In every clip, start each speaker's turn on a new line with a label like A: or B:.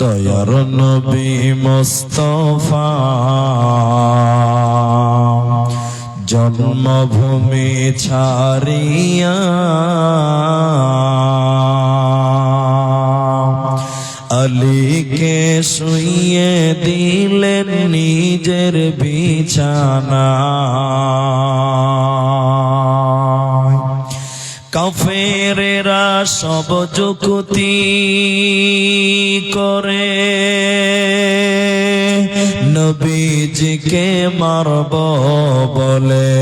A: দয়ার নবী মোস্তফা। জন্মভূমি ছাড়িয়া আলীকে শুইয়ে দিলেন নিজের বিছানা। কাফেরেরা সব যুক্তি করে। নবীজিকে মারব বলে।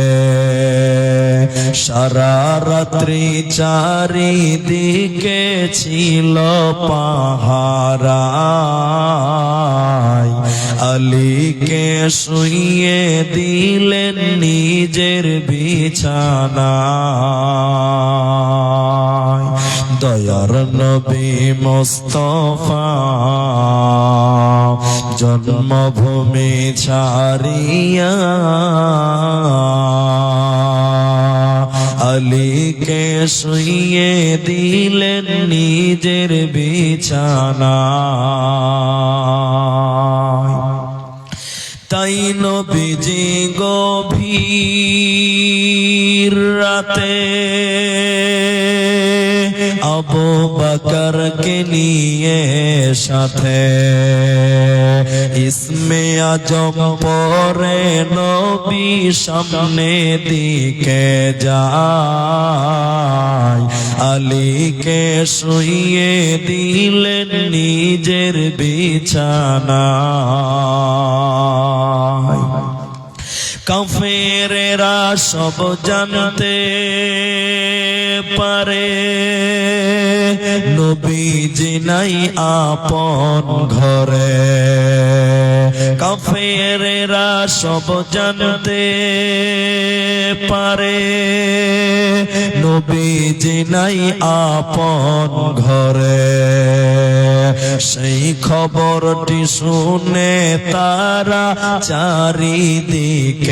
A: সারা রাত্রি চারিদিকে ছিল পাহারা আলীকে শুইয়ে দিলেন নিজের বিছানা দয়ার নবী মোস্তফা জন্মভূমি ছাড়িয়া আলীকে শুইয়ে দিলেন নিজের বিছানা। তাই নবীজি গভীর আবু বাকরকে নিয়ে সাথে। ইসমে আজম পরে নবী সামনে দিকে যায়। আলীকে শুইয়ে দিলেন নিজের বিছানা কাফেরেরা সব জানতে পারে। নবীজি নাই আপন ঘরে। কাফেরেরা সব জানতে পারে। নবীজি নাই আপন ঘরে। সেই খবরটি শুনে তারা চারিদিকে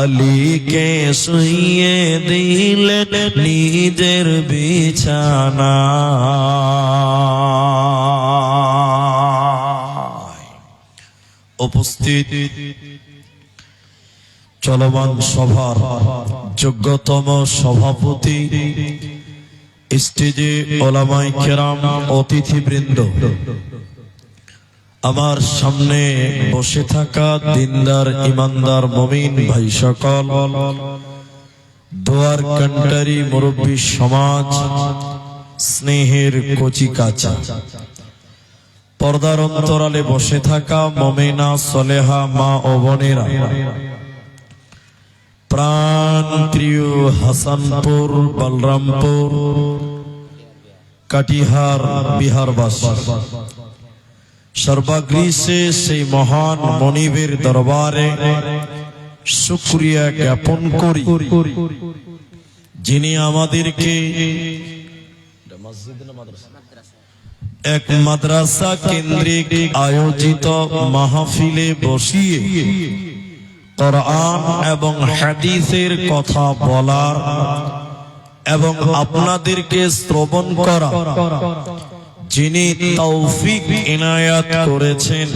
A: আলীকে শুইয়ে দিলেন নিজের বিছানায় উপস্থিত চলমান সভার যোগ্যতম সভাপতি স্টেজে ওলামাই কেরাম অতিথিবৃন্দ। আমার সামনে বসে থাকা দিনদার, ইমানদার, মমিন ভাই সকল। দোয়ার কান্টারি মুরব্বী সমাজ, স্নেহের কচি কাচা। পর্দার অন্তরালে বসে থাকা মমেনা, সলেহা, মা ও বোনেরা। প্রাণ প্রিয় হাসানপুর, বলরামপুর, কাটিহার, বিহারবাস। সর্বাগ্রীসে সেই মহান মনিবের দরবারে শুক্রিয়া জ্ঞাপন করি। যিনি আমাদেরকে এক মাদ্রাসা কেন্দ্রিক আয়োজিত মাহফিলে বসিয়ে কোরআন এবং হাদিসের কথা বলার এবং আপনাদেরকে শ্রবণ করা। যিনি তৌফিক ইনায়াত করেছেন,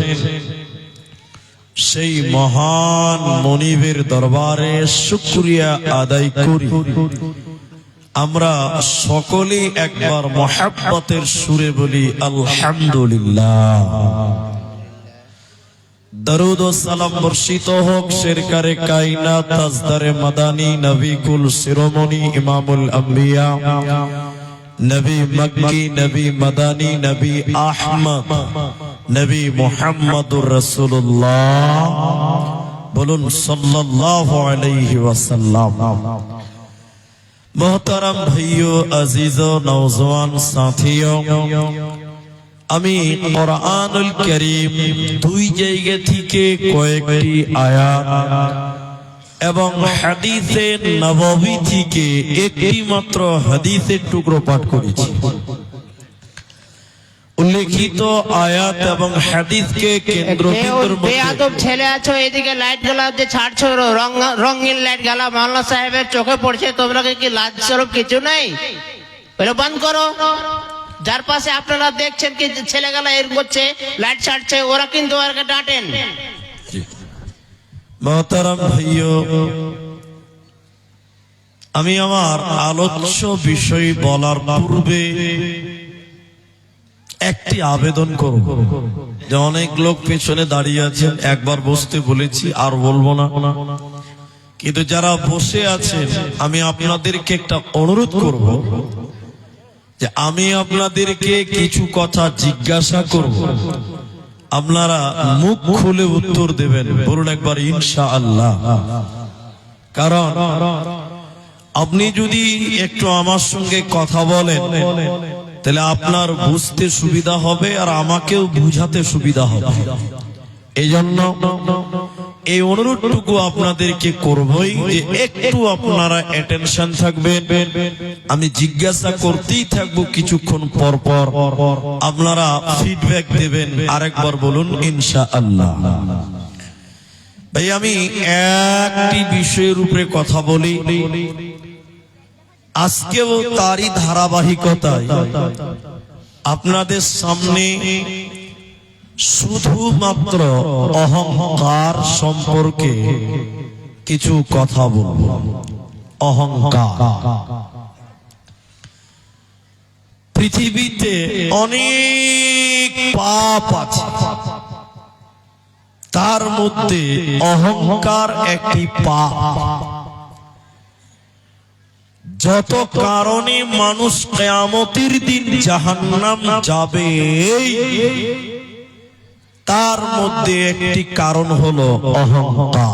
A: সেই মহান মনিবের দরবারে শুক্রিয়া আদায় করি। আমরা সকলে একবার মহাব্বতের সুরে বলি, আলহামদুলিল্লাহ। দরুদ ও সালাম বর্ষিত হোক শেরকারে কাইনা তাজদারে মাদানী নবী কুল শিরোমণি ইমামুল আম্বিয়া। নবী মক্কি, নবী মাদানী, নবী আহমদ, নবী মুহাম্মদুর রাসূলুল্লাহ। বলুন সাল্লাল্লাহু আলাইহি ওয়াসাল্লাম। মোহতারাম ভাইও আজিজ নওজওয়ান সাথীও আমি কোরআনুল করিম দুই জায়গা থেকে কয়েকটি আয়াত এবং হাদিসে নববী থেকে একটি মাত্র হাদিসের টুকরো পাঠ করেছি। উল্লেখিত আয়াত এবং হাদিসকে কেন্দ্র
B: বেয়াদব ছেলে আছো এদিকে লাইট গেলা যে ছাড়ছো রঙিন লাইট গেলা মাওলানা সাহেবের চোখে পড়ছে তোমরা কি লাজ স্বরূপ কিছু নেই। বলে বন্ধ করো। যার পাশে আপনারা দেখছেন কি ছেলে গেলা এর করছে লাইট ছাড়ছে ওরা কিন্তু ওরকে ডাঁটেন।
A: মহতারাম ভাইও আমি আমার আলোচ্য বিষয় বলার পূর্বে একটি আবেদন করব। যে অনেক লোক পেছনে দাঁড়িয়ে আছেন, একবার বসতে বলেছি, আর বলব না। কিন্তু যারা বসে আছেন, আমি আপনাদেরকে একটা অনুরোধ করব যে আমি আপনাদেরকে কিছু কথা জিজ্ঞাসা করব। আপনারা মুখ খুলে উত্তর দেবেন। বলুন একবার ইনশা আল্লাহ কারণ আপনি যদি একটু আমার সঙ্গে কথা বলেন, তাহলে আপনার বুঝতে সুবিধা হবে আর আমাকেও বুঝাতে সুবিধা হবে। এই জন্য এই অনুরোধটুকু আপনাদেরকে করবই যে একটু আপনারা অ্যাটেনশন থাকবেন। আমি জিজ্ঞাসা করতেই থাকব কিছুক্ষণ পর পর। আপনারা ফিডব্যাক দেবেন। আরেকবার বলুন ইনশা আল্লাহ ভাই, আমি একটি বিষয়ের উপরে কথা বলি। আজকেও তারই ধারাবাহিকতায় আপনাদের সামনে শুধুমাত্র অহংকার সম্পর্কে কিছু কথা বলব। অহংকার। পৃথিবীতে অনেক পাপ আছে। তার মধ্যে অহংকার একটি পাপ। যত কারণে মানুষ কেয়ামতির দিন জাহান্নাম যাবে তার মধ্যে একটি কারণ হলো অহংকার।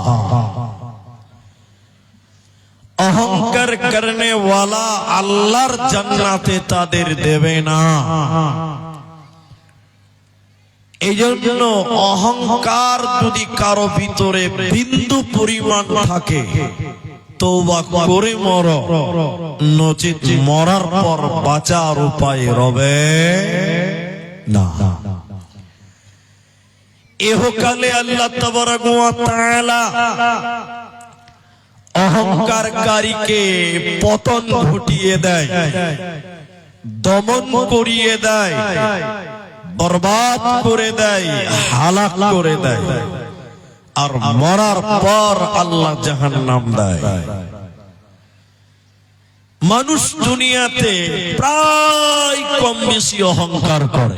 A: অহংকার করনে ওয়ালা আল্লাহর জান্নাতে তাদের দেবে না। এই জন্য অহংকার যদি কারও ভিতরে বিন্দু পরিমাণ থাকে তৌবা করে মর, নচিত মরার পর বাঁচার উপায় রবে না। এহকালে আল্লাহ তাআলা অহংকারকারীকে পতন ঘটিয়ে দেয়, দমন করিয়ে দেয়, বরবাদ করে দেয়, হালাক করে দেয়, আর মরার পর আল্লাহ জাহান্নাম দেয়। মানুষ দুনিয়াতে প্রায় কম বেশি অহংকার করে।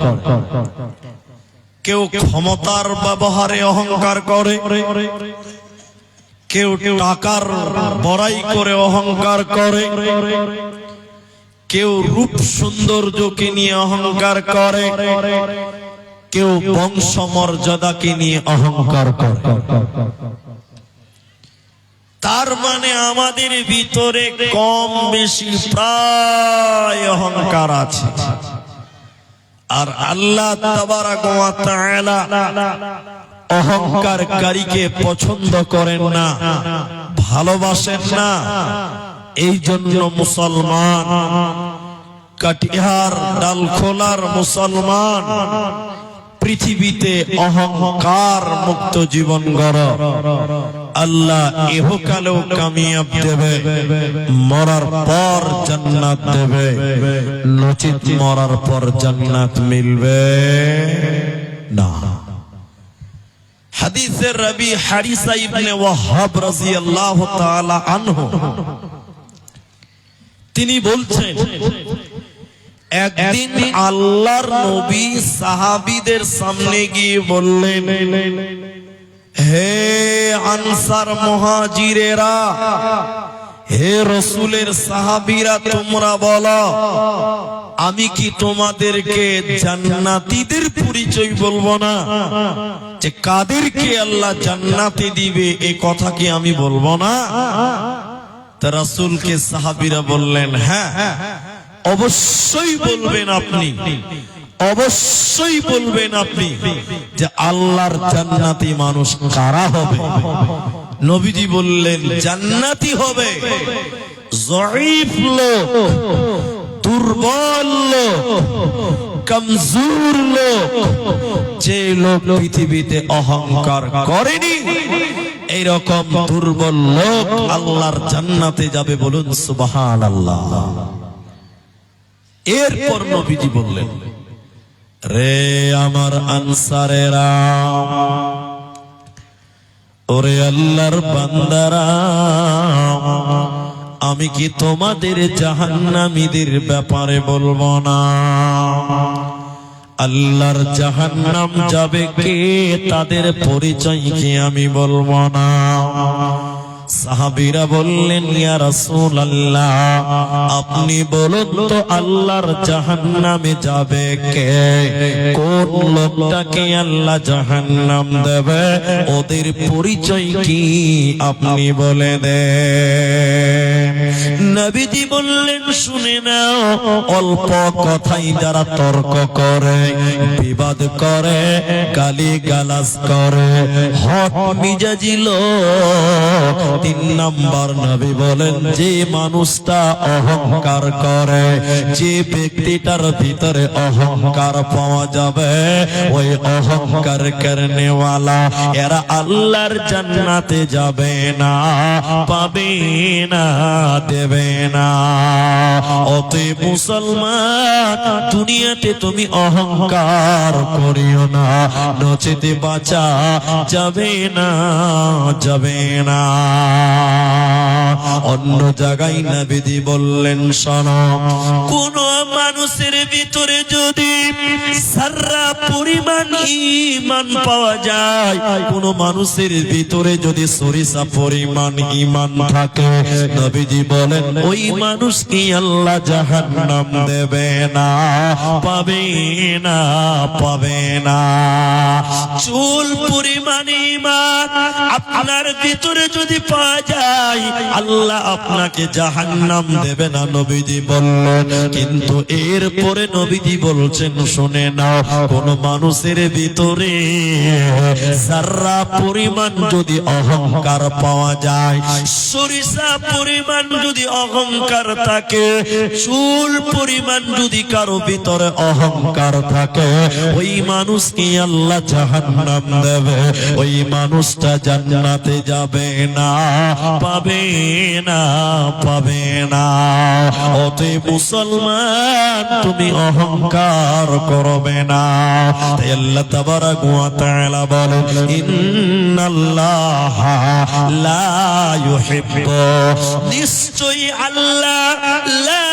A: কেউ ক্ষমতার ব্যবহারে অহংকার করে, কেউ টাকার বড়াই করে অহংকার করে, কেউ রূপ সৌন্দর্যকে নিয়ে অহংকার করে, কেউ বংশ মর্যাদাকে নিয়ে অহংকার করে। তার মানে আমাদের ভিতরে কম বেশি প্রায় অহংকার আছে। আর আল্লাহ অহংকারীকে পছন্দ করেন না ভালোবাসেন না। এই জন্য মুসলমান কাটিহার ডালখোলার মুসলমান পৃথিবীতে অহংকার মুক্ত জীবন গড়। আল্লাহ এহকালেও কামিয়াব দেবে। মরার পর জান্নাত দেবে। নচিত মরার পর জান্নাত মিলবে। না। হাদিসের রবি হারিসা ইবনে ওয়াহাব রাদিয়াল্লাহু তাআলা আনহু। তিনি বলছেন একদিন আল্লাহর নবী সাহাবিদের সামনে গিয়ে বললেন, হে আনসার মহাজিরেরা, হে রসুলের সাহাবিরা, তোমরা বলো, আমি কি তোমাদেরকে জান্নাতীদের পরিচয় বলব না? যে কাদেরকে আল্লাহ জান্নাতে দিবে, এ কথা কি আমি বলব না? তা রাসূলকে সাহাবিরা বললেন হ্যাঁ অবশ্যই বলবেন আপনি। অবশ্যই বলবেন আপনি যে আল্লাহর জান্নাতি মানুষ কারা হবে? নবীজি বললেন জান্নাতি হবে। জয়ীফ লোক দুর্বল লোক কমজোর লোক যে লোক পৃথিবীতে অহংকার করেনি এইরকম দুর্বল লোক আল্লাহর জান্নাতে যাবে বলুন সুবহান আল্লাহ এরপর নবীজি বললেন রে আমার আনসারেরা ওরে আল্লাহর বান্দারা আমি কি তোমাদের জাহান্নামীদের ব্যাপারে বলব না? আল্লাহর জাহান্নাম যাবে কে? তাদের পরিচয় কি আমি বলব না? সাহাবীরা বললেন, ইয়া রাসূলুল্লাহ, আপনি বলুন তো আল্লাহর জাহান্নামে যাবে কে? কোন লোকটাকে আল্লাহ জাহান্নাম দেবে? ওদের পরিচয় কি আপনি বলে দেন। নবীজি বললেন, শুনে নাও, অল্প কথাই যারা তর্ক করে, বিবাদ করে গালি গালাজ করে হক মিজাজি লোক তিন নাম্বার নবী বলেন, যে মানুষটা অহংকার করে, যে ব্যক্তিটার ভিতরে অহংকার পাওয়া যাবে, ওই অহংকার করনেওয়ালা এরা আল্লাহর জান্নাতে যাবে না, পাবে না, দেবে না। অতএ মুসলমান, দুনিয়াতে তুমি অহংকার করিও না, নচেতে বাঁচা যাবে না যাবে না। অন্য জায়গায় নাবিদি বললেন, শোন, কোন মানুষের ভিতরে যদি সারা পরিমাণ ইমান পাওয়া যায়, কোন মানুষের ভিতরে যদি সরিষা পরিমাণ ইমান থাকে, নবীজি বলেন, ওই মানুষকে আল্লাহ জাহান্নাম দেবে না, পাবে না পাবে না। চুল পরিমাণ ইমান আপনার ভিতরে যদি পাওয়া যায়। আল্লাহ আপনাকে জাহান্নাম দেবে না, নবীজি বললেন। কিন্তু এরপরে নবীজি বলছেন, শুনে কোন মানুষের ভিতরে পরিমাণ যদি অহংকার পাওয়া যায়, সরিষা পরিমাণ যদি অহংকার থাকে, চুল পরিমাণ যদি কারও ভিতরে অহংকার থাকে, ওই মানুষকে আল্লাহ জাহান্নাম দেবে। ওই মানুষটা জান্নাতে যাবে না। পাবে না পাবে না। অতে মুসলমান, তুমি অহংকার করবে না। তাই আল্লাহ তাআলা বলেন, ইন্নাল্লাহ লা ইউহিব্বু। নিশ্চয়ই আল্লাহ লা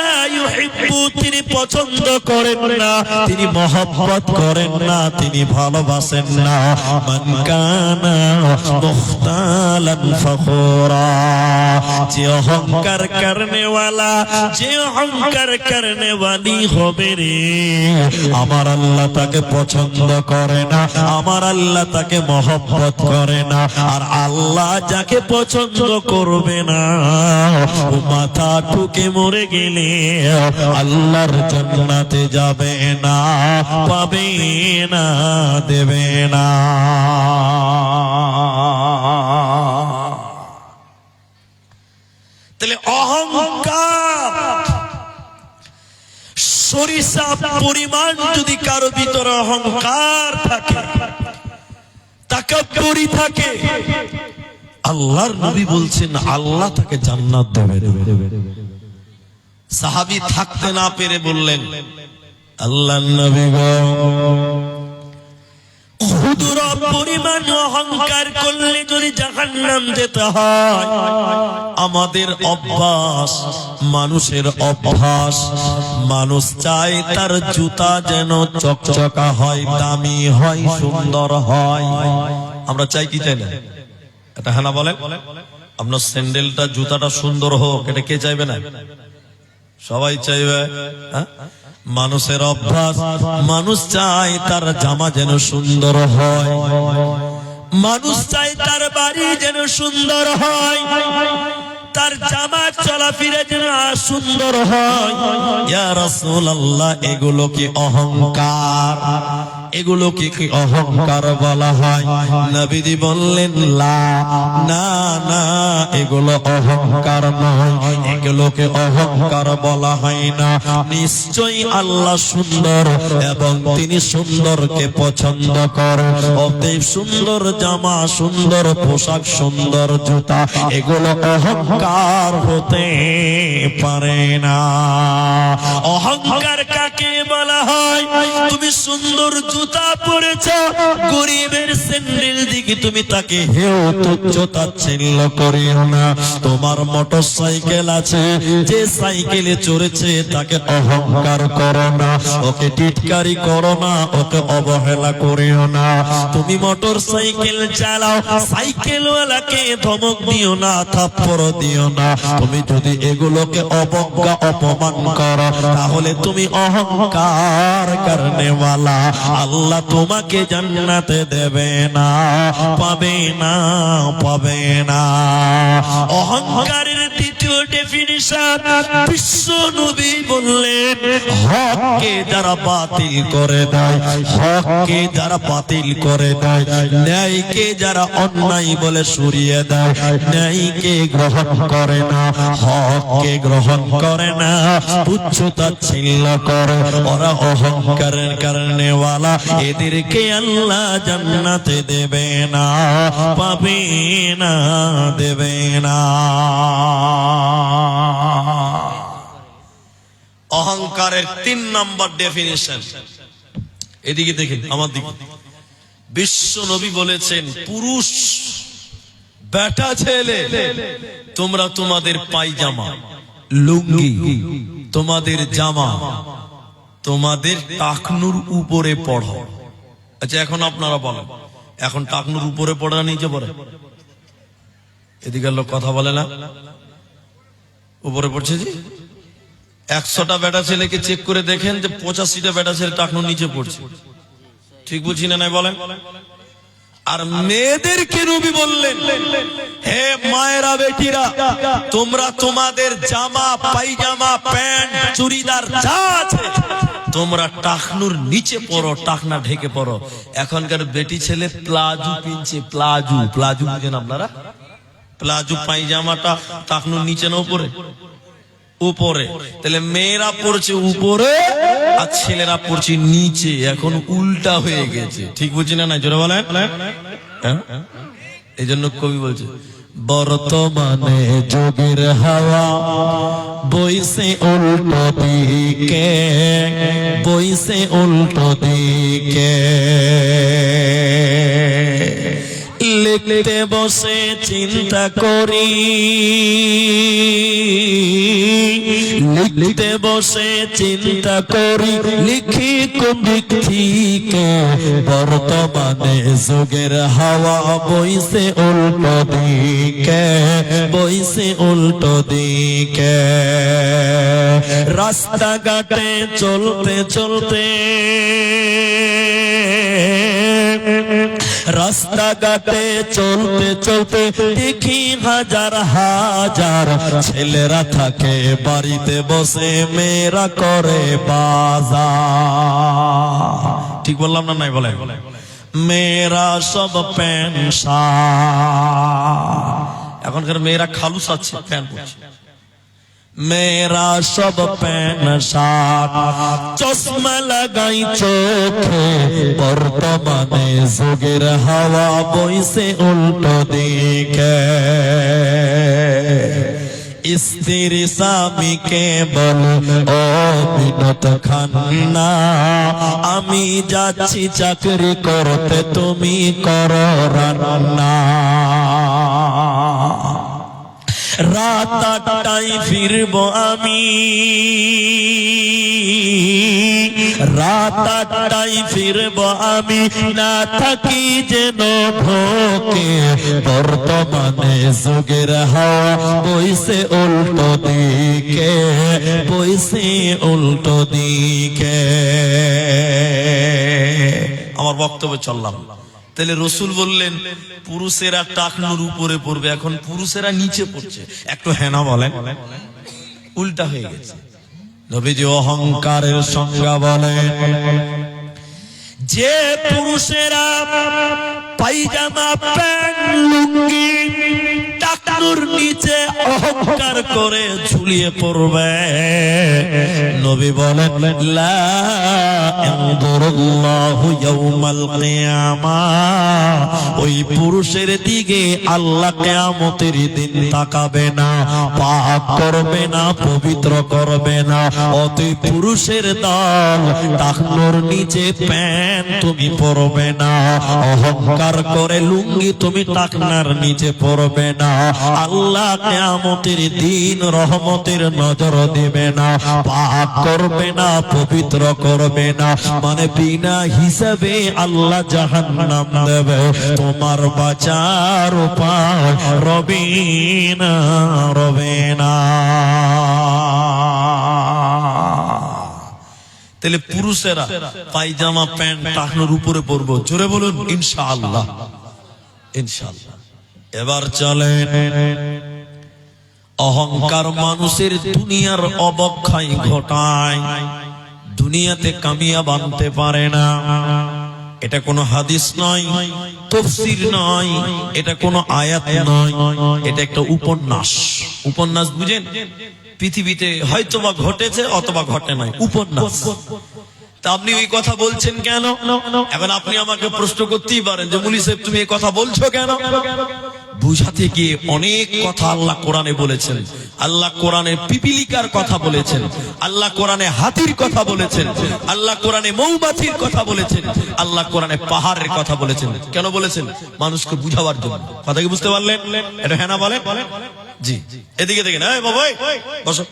A: ইউহিব্বু তিনি পছন্দ করেন না তিনি মহব্বত করেন না তিনি ভালোবাসেন না মান কানা মুখতালান ফখুরা যে অহংকার করনে वाला যে অহংকার করনে वाली হবে রে আমার আল্লাহ তাকে পছন্দ করে না আমার আল্লাহ তাকে মহব্বত করে না আর আল্লাহ যাকে পছন্দ করবে না ও মাথা ঠুকে মরে গেলে আল্লাহর জান্নাতে যাবে না, পাবে না, দেবে না। তাহলে অহংকার, সরিষা পরিমাণ যদি কারও ভিতরে অহংকার থাকে, তাকাব্বুরি থাকে, আল্লাহর নবী বলছেন, আল্লাহ তাকে জান্নাত দেবে। সাহাবী থাকতে না পেরে বললেন আল্লাহ নবী পরিমাণ অহংকার করলে যদি জাহান্নাম যেতে হয় আমাদের অভ্যাস মানুষের অভ্যাস মানুষ চায় তার জুতা যেন চকচকা হয় দামি হয় সুন্দর হয়। আমরা চাই কি চাই না? এটা হ্যাঁ বলেন আপনার স্যান্ডেলটা জুতাটা সুন্দর হোক এটা কে চাইবে না? সবাই চাইবে হ্যাঁ? মানুষের অভ্যাস, মানুষ চায় তার জামা যেন সুন্দর হয় মানুষ চায় তার বাড়ি যেন সুন্দর হয় তার জামা চলাফেরা যেন সুন্দর হয়। ইয়া এগুলো কি অহংকার? এগুলো কি অহংকার বলা হয়? নবীজি বললেন না না, এগুলো অহংকার নয়। এগুলোকে অহংকার বলা হয় না? নিশ্চয়ই আল্লাহ সুন্দর এবং তিনি সুন্দরকে পছন্দ অতএব সুন্দর জামা, সুন্দর পোশাক, সুন্দর জুতা, এগুলো অহংকার হতে পারে না। অহংকার কাকে বলা হয়? তুমি সুন্দর জুতা পরেছ, গরিবের স্যান্ডেল দিকে তুমি তাকে হেও তুচ্ছ, তাচ্ছিল্য করিও না। তোমার মোটর সাইকেল আছে, যে সাইকেলে চড়েছে, তাকে অহংকার করো না। ওকে টিটকারি করো না, ওকে অবহেলা করিও না। তুমি মোটর সাইকেল চালাও, সাইকেলওয়ালাকে ধমক দিও না, থাপ্পড় দিও না। তুমি যদি এগুলোকে অবজ্ঞা, অপমান করো, তাহলে তুমি অহংকার করনেওয়ালা আল্লাহ তোমাকে জান্নাতে দেবে না, পাবে না পাবে না। অহংকারের বিশ্ব নবী বললেন, হককে যারা বাতিল করে দেয় হককে যারা বাতিল করে দেয় ন্যায়কে যারা অন্যায় বলে সরিয়ে দেয়, ন্যায়কে গ্রহণ করে না, হককে গ্রহণ করে না, তুচ্ছতা ছিন্ন করে, ওরা অহংকারের কারণে এদেরকে আল্লাহ জান্নাতে দেবে না, পাবে না, দেবে না। অহংকারের তিন নম্বর ডেফিনেশন এদিকে দেখেন, আমার দিকে। বিশ্ব নবী বলেছেন, পুরুষ বেটা ছেলে, তোমরা তোমাদের পায়জামা লুঙ্গি, তোমাদের জামা, তোমাদের টাকনুর উপরে পড়ো। আচ্ছা এখন আপনারা বলেন, এখন টাকনুর উপরে পড়া নিচে পড়ে। এদিকে লোক কথা বলে না। উপরে পড়ছে জি? একশোটা বেটা ছেলেকে চেক করে দেখেন যে পঁচাশিটা বেটা ছেলে টাকনুর নিচে পড়ছে। ঠিক বুঝি না নাই বলেন? আর মেয়েদেরকে নবী বললেন, হে মায়েরা বেটিরা, তোমরা তোমাদের জামা, পাইজামা, প্যান্ট, চুড়িদার যা আছে, তোমরা টাকনুর নিচে পড়ো, টাকনা ঢেকে পড়ো। এখনকার বেটি ছেলে প্লাজু পিনছে, প্লাজু প্লাজু বুঝেন আপনারা? প্লাজু পাইজামাটা টাকনুর নিচে না উপরে? উপরে। তাহলে মেয়েরা পড়ছে উপরে আর ছেলেরা পড়ছে নিচে। এখন উল্টা হয়ে গেছে। ঠিক বুঝি না না জোরে বলেন। হ্যাঁ? এই জন্য কবি বলছে, বর্তমানে যোগের হাওয়া বইছে উল্টো দিকে, বইছে উল্টো দিকে। লিখতে বসে চিন্তা করি। লিখতে বসে চিন্তা করি। লিখি থেকে, বর্তমানে যুগের হাওয়া বইছে উল্টো দিকে, বইছে উল্টো দিকে। রাস্তাঘাটে চলতে চলতে রাস্তাঘাটে চলতে চলতে দেখি হাজার হাজার ছেলেরা থাকে বাড়িতে বসে, মেয়েরা করে বাজার। ঠিক বললাম না নাই বলে মেয়েরা সব প্যান্ট এখনকার মেয়েরা খালু সাচ্ছে প্যান্ট মেয়েরা সব প্যান শার্ট চশমা লাগাই চোখে বর্তমানে যুগের হাওয়া বইছে উল্টো দিকে স্ত্রী স্বামীকে বল ও বিনত খান্না আমি যাচ্ছি চাকরি করতে তুমি করো রান্না রাত আটটায় ফিরব আমি। রাত আটটায় ফিরব আমি, না থাকি যেন যোগের হাওয়া বইছে উল্টো দিকে, বইছে উল্টো দিকে। আমার বক্তব্য চললাম। তাহলে রসুল বললেন, পুরুষেরা টাকনুর উপরে পড়বে, এখন পুরুষেরা নিচে পড়ছে। একটু হেনা বলেন। উল্টা হয়ে গেছে। নবীজি অহংকারের সংজ্ঞা বলেন, যে পুরুষেরা পাইজামা, প্যান্ট, লুঙ্গি টাকনুর নিচে অহংকার করে ঝুলিয়ে পড়বে। নবী বলেন, লা ইয়ানজুরুল্লাহু ইয়াউমাল কিয়ামা। ওই পুরুষের দিকে আল্লাহ কিয়ামতের দিন তাকাবে না পাক করবে না, পবিত্র করবে না। অতই পুরুষের দল টাকনুর নিচে প্যান্ট তুমি পরবে না, অহংকার করে লুঙ্গি তুমি টাকনার নিচে পরবে না। আল্লাহ দিন রহমতের নজর দিবে না করবে না, পবিত্র করবে না। মানে বিনা হিসাবে আল্লাহ দেবে। তোমার উপায় রবে না তাহলে পুরুষেরা পায়জামা প্যান্ট, টাকনোর উপরে পরবো। জোরে বলুন, ইনশাআল্লাহ। ইনশাআল্লাহ। এবার চলেন। অহংকার মানুষের দুনিয়ার অবক্ষয় ঘটায়। দুনিয়াতে কামিয়া বানতে পারে না। এটা কোনো হাদিস নয়, তফসির নয়, এটা কোনো আয়াত নয়, এটা একটা উপন্যাস। উপন্যাস বুঝেন? পৃথিবীতে হয়তোবা ঘটেছে, অথবা ঘটে নাই। উপন্যাস। তা আপনি ওই কথা বলছেন কেন? এখন আপনি আমাকে প্রশ্ন করতেই পারেন যে মুলি সাহেব তুমি এই কথা বলছো কেন? বুঝাতে গিয়ে অনেক কথা আল্লাহ কোরআনে বলেছেন। আল্লাহ কোরআনে পিপিলিকার কথা বলেছেন। আল্লাহ কোরআনে হাতির কথা বলেছেন। আল্লাহ কোরআনে মৌমাছির কথা বলেছেন। আল্লাহ কোরআনে পাহাড়ের কথা বলেছেন। কেন বলেছেন? মানুষকে বুঝাবার জন্য। কথা কি বুঝতে পারলেন? এটা হ্যাঁ না বলেন জি। এদিকে দেখেন এই বাবা এই, বসো।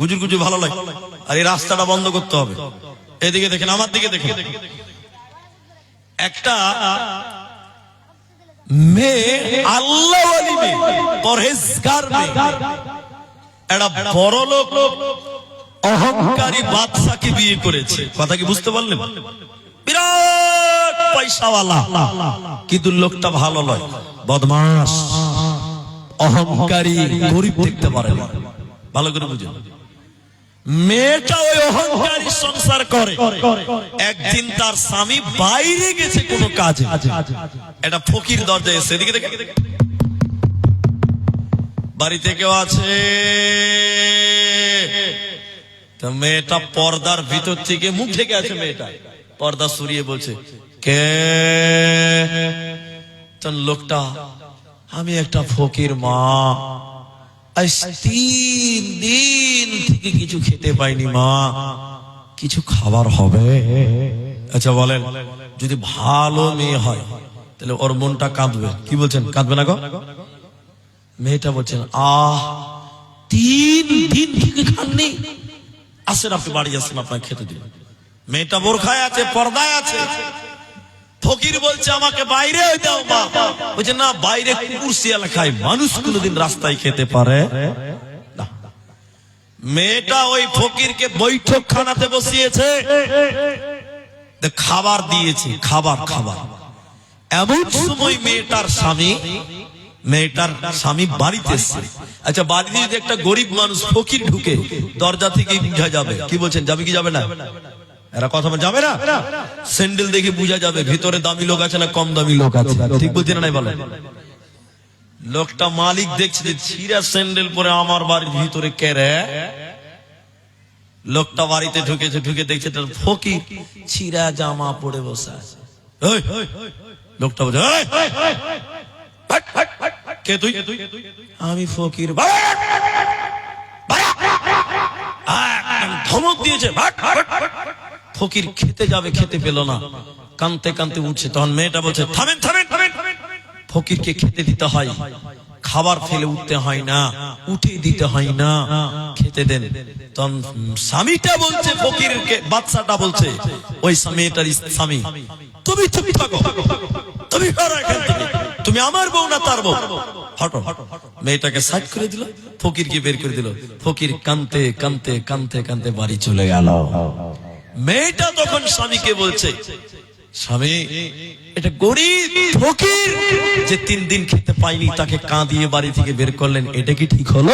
A: গুজুর গুজুর ভালো লাগে। আর এই রাস্তাটা বন্ধ করতে হবে। এদিকে দেখেন, আমার দিকে দেখেন। একটা মেয়ে আল্লাহ মেয়ে একটা বড় লোক, অহংকারী বাদশাকে বিয়ে করেছে। কথা কি বুঝতে পারলেন? বিরাট পয়সাওয়ালা। কিন্তু লোকটা ভালো নয় বদমাস অহংকারী, গরিব দেখতে পারে ভালো করে বুঝুন। মেয়েটা ওই অহংকারী সংসার করে। একদিন তার স্বামী বাইরে গেছে কোনো কাজে। এটা ফকির দরজায় এসে এদিকে দেখে। বাড়িতে কেউ আছে? মেয়েটা পর্দার ভিতর থেকে মুখ ঢেকে আছে মেয়েটা। পর্দা সরিয়ে বলছে কে? লোকটা আমি একটা ফকির মা। তিন দিন থেকে কিছু খেতে পাইনি মা। কিছু খাবার হবে। আচ্ছা বলেন, যদি ভালো মেয়ে হয়, তাহলে ওর মনটা কাঁদবে। কি বলছেন? কাঁদবে না গো? মেয়েটা বলছেন, আহ, তিন দিন থেকে খাননি। আসেন, আপনি বাড়ি আসেন আপনাকে খেতে দিন। মেয়েটা বোরখায় আছে, পর্দায় আছে। ফকির বলছে, আমাকে বাইরে দাও, মা। বলছে, না, বাইরে কুকুর শিয়াল খায় মানুষ কোনোদিন রাস্তায় খেতে পারে। মেয়েটা ওই ফকিরকে বৈঠক খানাতে বসিয়েছে খাবার দিয়েছে, খাবার খাবার। এমন সময় মেয়েটার স্বামী মেয়েটার স্বামী বাড়িতে এসছে। আচ্ছা বাড়িতে একটা গরিব মানুষ ফকির ঢুকে, দরজা থেকে বুঝা যাবে। কি বলছেন, যাবে কি যাবে না? এরা কথা যাবে না স্যান্ডেল দেখে বুঝা যাবে ভিতরে দামি লোক আছে না কম দামি লোক আছে ঠিক বলছি না নাই বলো লোকটা মালিক দেখছে যে ছিঁড়া স্যান্ডেল পরে আমার বাড়ির ভিতরে কেরে লোকটা বাড়িতে ঢুকেছে ঢুকে দেখছে তার ফকির ছিঁড়া জামা পরে বসে আছে লোকটা বলছে "ওই, হাট, হাট, হাট, হাট, কে তুই আমি ফকির! ধমক দিয়েছে হাট, হাট, হাট। ফকির খেতে যাবে, খেতে পেল না। কানতে কানতে উঠছে, তখন মেয়েটা বলছে, থামেন থামেন ফকিরকে খেতে দিতে হয়। খাবার ফেলে উঠতে হয় না, উঠে দিতে হয় না, খেতে দেন। তখন স্বামীটা বলছে, ফকিরকে বাচ্চাটা বলছে, ওই মেয়েটার স্বামী, তুমি চুপ থাকো, তুমি। তুমি আমার বউ না তার বউ। হটো। মেয়েটাকে সাইড করে দিল, ফকিরকে বের করে দিল। ফকির কানতে কানতে কানতে কানতে বাড়ি চলে গেল। মেয়েটা তখন স্বামীকে বলছে, স্বামী, এটা গরিব ফকির যে তিন দিন খেতে পাইনি তাকে কাঁদিয়ে বাড়ি থেকে বের করলেন, এটা কি ঠিক হলো?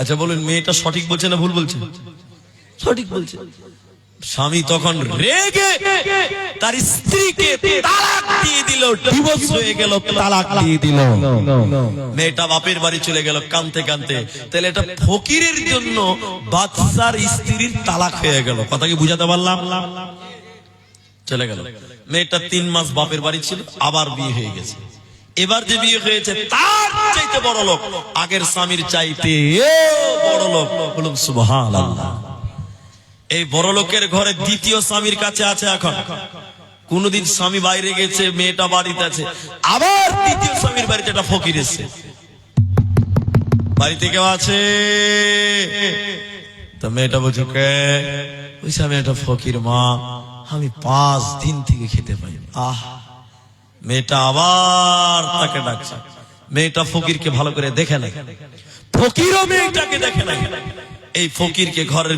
A: আচ্ছা বলুন, মেয়েটা সঠিক বলছে না ভুল বলছে? সঠিক বলছে। স্বামী তখন রেগে তার স্ত্রীকে তালাক দিয়ে দিল ডিভোর্স হয়ে গেল, তালাক দিয়ে দিল। মেয়েটা বাপের বাড়ি চলে গেল কানতে কানতে। তাহলে এটা ফকিরের জন্য বাচ্চার স্ত্রীর তালাক হয়ে গেল। কথা কি বুঝাতে পারলাম? চলে গেল। মেয়েটা তিন মাস বাপের বাড়ি ছিল, আবার বিয়ে হয়ে গেছে। এবার যে বিয়ে হয়েছে, তার চাইতে বড় লোক, আগের স্বামীর চাইতে বড় লোক। বলুন সুবহান এই বড় লোকের ঘরে দ্বিতীয় স্বামীর কাছে আছে এখন। কোনদিন স্বামী বাইরে গেছে, মেয়েটা বাড়িতে আছে। আবার দ্বিতীয় স্বামীর বাড়িতে একটা ফকির এসছে। বাড়িতে কেউ আছে? মেয়েটা বলছে, কে? ওই স্বামী একটা ফকির মা, আমি পাঁচ দিন থেকে খেতে পাই আহ, মেয়েটা আবার তাকে ডাকছে। মেয়েটা ফকিরকে ভালো করে দেখে না ফকিরও মেয়েটাকে দেখে না এই ফকিরকে ঘরের